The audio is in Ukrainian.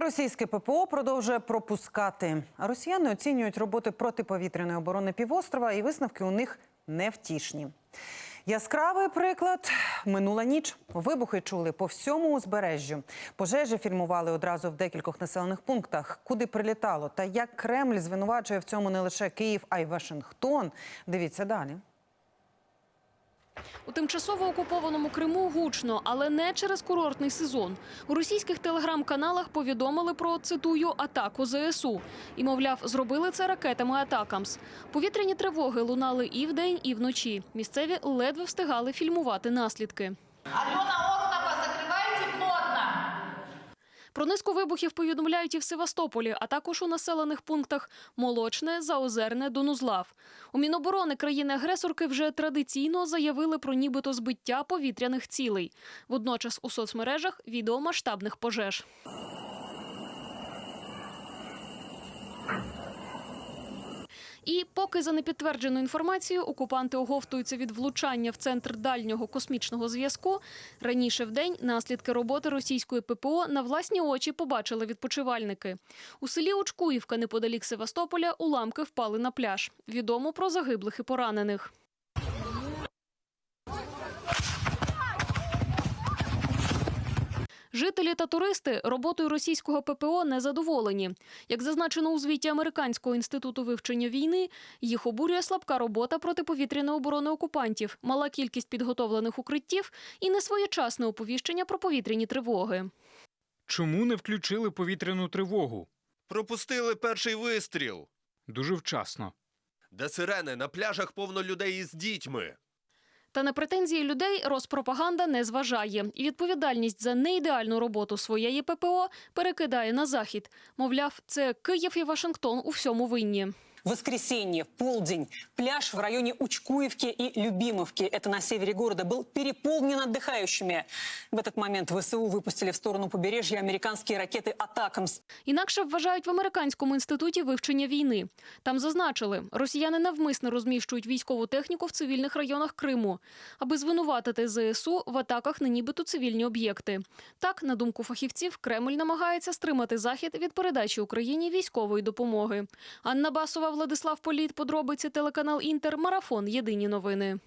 Російське ППО продовжує пропускати. Росіяни оцінюють роботи протиповітряної оборони півострова, і висновки у них невтішні. Яскравий приклад минула ніч. Вибухи чули по всьому узбережжю. Пожежі фільмували одразу в декількох населених пунктах. Куди прилітало та як Кремль звинувачує в цьому не лише Київ, а й Вашингтон. Дивіться далі. У тимчасово окупованому Криму гучно, але не через курортний сезон. У російських телеграм-каналах повідомили про цитую атаку ЗСУ. І мовляв, зробили це ракетами Атакамс. Повітряні тривоги лунали і вдень, і вночі. Місцеві ледве встигали фільмувати наслідки. Про низку вибухів повідомляють і в Севастополі, а також у населених пунктах Молочне, Заозерне, Донузлав. У Міноборони країни-агресорки вже традиційно заявили про нібито збиття повітряних цілей. Водночас у соцмережах відео масштабних пожеж. І поки за непідтвердженою інформацією окупанти оговтуються від влучання в центр дальнього космічного зв'язку, раніше в день наслідки роботи російської ППО на власні очі побачили відпочивальники. У селі Очкуївка неподалік Севастополя уламки впали на пляж. Відомо про загиблих і поранених. Жителі та туристи роботою російського ППО не задоволені. Як зазначено у звіті Американського інституту вивчення війни, їх обурює слабка робота протиповітряної оборони окупантів, мала кількість підготовлених укриттів і несвоєчасне оповіщення про повітряні тривоги. Чому не включили повітряну тривогу? Пропустили перший вистріл. Дуже вчасно. Де сирени на пляжах повно людей із дітьми. Та на претензії людей розпропаганда не зважає і відповідальність за неідеальну роботу своєї ППО перекидає на захід. Мовляв, це Київ і Вашингтон у всьому винні Воскресенье, полдень. Пляж в районе Учкуевки и Любимовки, это на севере города, был переполнен отдыхающими. В этот момент ВСУ выпустили в сторону побережья американские ракеты «Атакамс». Інакше вважають в американському інституті вивчення війни. Там зазначили, росіяни навмисно розміщують військову техніку в цивільних районах Криму, аби звинуватити ЗСУ в атаках на нібито цивільні об'єкти. Так, на думку фахівців, Кремль намагається стримати захід від передачі Україні військової допомоги. Анна Басова, Владислав Політ, подробиці телеканал Інтер, марафон. Єдині новини.